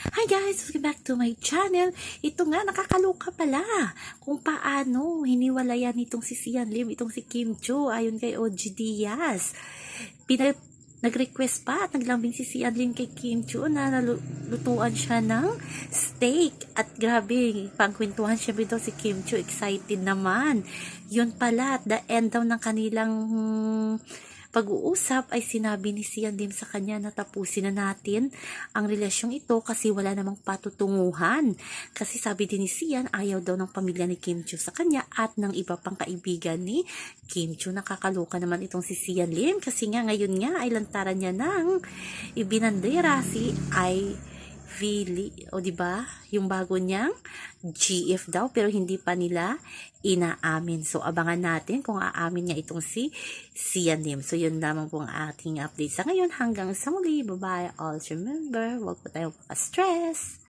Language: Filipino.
Hi guys! Welcome back to my channel. Ito nga, nakakaloka pala kung paano hiniwalayan nitong si Sian Lim, itong si Kim Cho, ayon kay OG Diaz. Nag-request pa at naglambing si Sian Lim kay Kim Cho na nalutuan siya ng steak. At grabe, pangkwentuhan siya dito si Kim Cho, excited naman. Yun pala, at the end daw ng kanilang hmm, pag-uusap ay sinabi ni Sian Lim sa kanya na tapusin na natin ang relasyong ito kasi wala namang patutunguhan. Kasi sabi din ni Sian, ayaw daw ng pamilya ni Kim Chu sa kanya at ng iba pang kaibigan ni Kim Chu. Nakakaloka naman itong si Sian Lim kasi nga ngayon nga ay lantaran niya ng ibinandera si ay Vili, o di ba? Yung bago niyang GF daw pero hindi pa nila inaamin. So abangan natin kung aamin niya itong si Sian Lim. So yun lamang po ang ating update sa ngayon. Hanggang sa muli. Bye-bye. Always remember, huwag po tayong stress